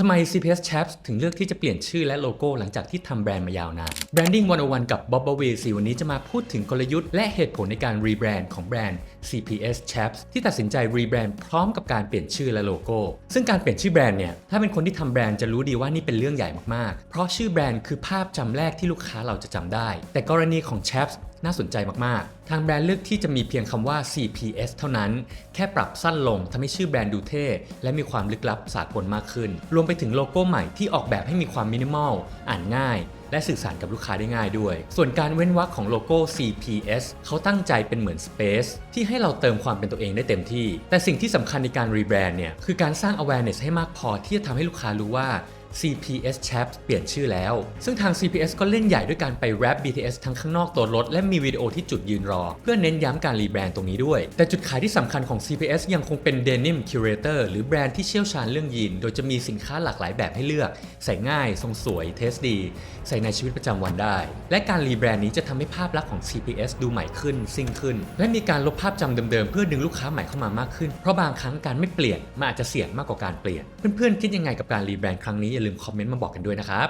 ทำไม CPS Chaps ถึงเลือกที่จะเปลี่ยนชื่อและโลโก้หลังจากที่ทำแบรนด์มายาวนาน Branding 101 กับ Bob w c วันนี้จะมาพูดถึงกลยุทธ์และเหตุผลในการรีแบรนด์ของแบรนด์ CPS Chaps ที่ตัดสินใจรีแบรนด์พร้อมกับการเปลี่ยนชื่อและโลโก้ ซึ่งการเปลี่ยนชื่อแบรนด์เนี่ย ถ้าเป็นคนที่ทำแบรนด์จะรู้ดีว่านี่เป็นเรื่องใหญ่มากๆ เพราะชื่อแบรนด์คือภาพจำแรกที่ลูกค้าเราจะจำได้ แต่กรณีของ Chaps น่าสนใจมาก ๆ ทางแบรนด์เลือกที่จะมีเพียงคำว่า CPS เท่านั้น แค่ปรับสั้นลงทำให้ชื่อแบรนด์ดูเท่ และมีความลึกลับสากลมากขึ้น รวมไปถึงโลโก้ใหม่ที่ออกแบบให้มีความมินิมอล อ่านง่าย และสื่อสารกับลูกค้าได้ง่ายด้วย ส่วนการเว้นวรรคของโลโก้ CPS เขาตั้งใจเป็นเหมือน Space ที่ให้เราเติมความเป็นตัวเองได้เต็มที่ แต่สิ่งที่สำคัญในการรีแบรนด์เนี่ยคือการสร้าง awareness ให้มากพอที่จะทำให้ลูกค้ารู้ว่า CPS Chaps เปลี่ยนชื่อแล้ว ซึ่งทาง CPS ก็เล่นใหญ่ด้วยการไปแรป BTS ทั้งข้างนอกตัวรถ และมีวิดีโอที่จุดยืนรอ เพื่อเน้นย้ำการรีแบรนด์ตรงนี้ด้วย แต่จุดขายที่สำคัญของ CPS ยังคงเป็น Denim Curator หรือแบรนด์ที่เชี่ยวชาญเรื่องยีน โดยจะมีสินค้าหลากหลายแบบให้เลือก ใส่ง่าย ทรงสวย เทสดี ใส่ในชีวิตประจำวันได้ และการรีแบรนด์นี้จะทำให้ภาพลักษณ์ของ CPS ดูใหม่ขึ้นซิ่งขึ้น และมีการลบภาพจำเดิมๆเพื่อดึงลูกค้าใหม่เข้ามามากขึ้น เพราะบางครั้งการไม่เปลี่ยนมันอาจจะเสี่ยงมากกว่าการเปลี่ยน เพื่อนๆคิดยังไงกับการรีแบรนด์ครั้งนี้อย่าลืมคอมเมนต์มาบอกกันด้วยนะครับ